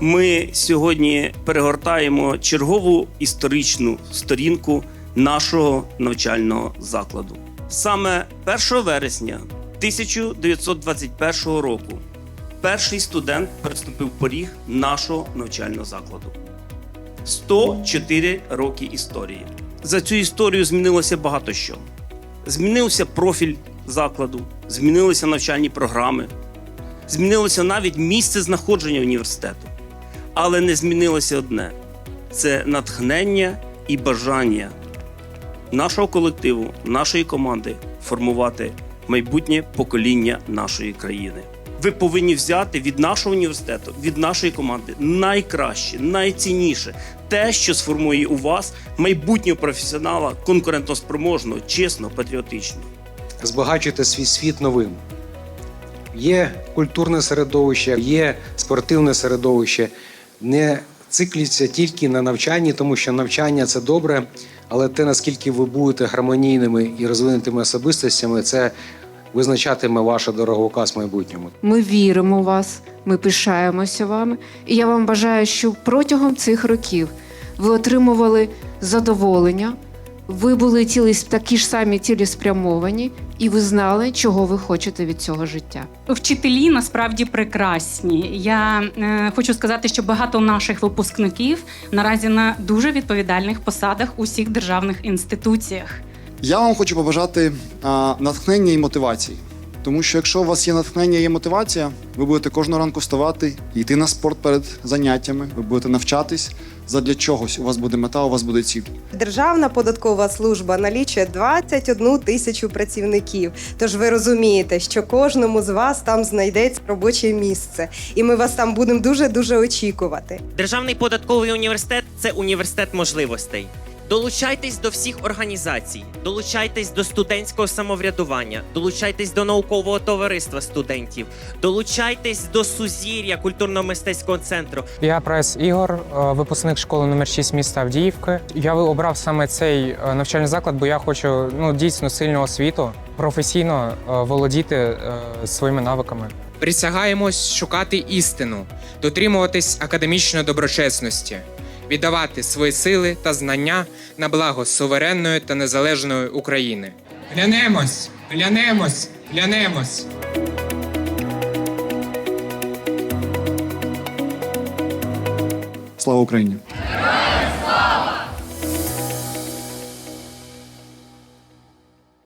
Ми сьогодні перегортаємо чергову історичну сторінку нашого навчального закладу. Саме 1 вересня 1921 року перший студент переступив поріг нашого навчального закладу. 104 роки історії. За цю історію змінилося багато що. Змінився профіль закладу, змінилися навчальні програми, змінилося навіть місце знаходження університету. Але не змінилося одне це натхнення і бажання нашого колективу, нашої команди формувати майбутнє покоління нашої країни. Ви повинні взяти від нашого університету, від нашої команди найкраще, найцінніше те, що сформує у вас майбутнього професіонала, конкурентоспроможного, чесного, патріотичного. збагачуйте свій світ новим. Є культурне середовище, є спортивне середовище. Не цикліться тільки на навчанні, тому що навчання це добре, але те, наскільки ви будете гармонійними і розвинутими особистостями, це визначатиме ваша дороговказ в майбутньому. Ми віримо в вас, ми пишаємося вами. І я вам бажаю, щоб протягом цих років ви отримували задоволення, ви були тілі, такі ж самі цілеспрямовані, і ви знали, чого ви хочете від цього життя. Вчителі насправді прекрасні. Я е, хочу сказати, що багато наших випускників наразі на дуже відповідальних посадах у всіх державних інституціях. Я вам хочу побажати а, натхнення і мотивації. Тому що якщо у вас є натхнення і мотивація, ви будете кожного ранку вставати йти на спорт перед заняттями, ви будете навчатись задля чогось. У вас буде мета, у вас буде ціль. Державна податкова служба налічує 21 тисячу працівників. Тож ви розумієте, що кожному з вас там знайдеться робоче місце, і ми вас там будемо дуже дуже очікувати. Державний податковий університет це університет можливостей. Долучайтесь до всіх організацій, долучайтесь до студентського самоврядування, долучайтесь до наукового товариства студентів, долучайтесь до сузір'я культурно-мистецького центру. Я прес Ігор, е, випускник школи номер 6 міста Авдіївки. Я обрав саме цей е, навчальний заклад, бо я хочу ну дійсно сильну освіту, професійно е, володіти своїми навиками. Присягаємось шукати істину, дотримуватись академічної доброчесності, віддавати свої сили та знання на благо суверенної та незалежної України. Глянемось, глянемось, глянемось. Слава Україні!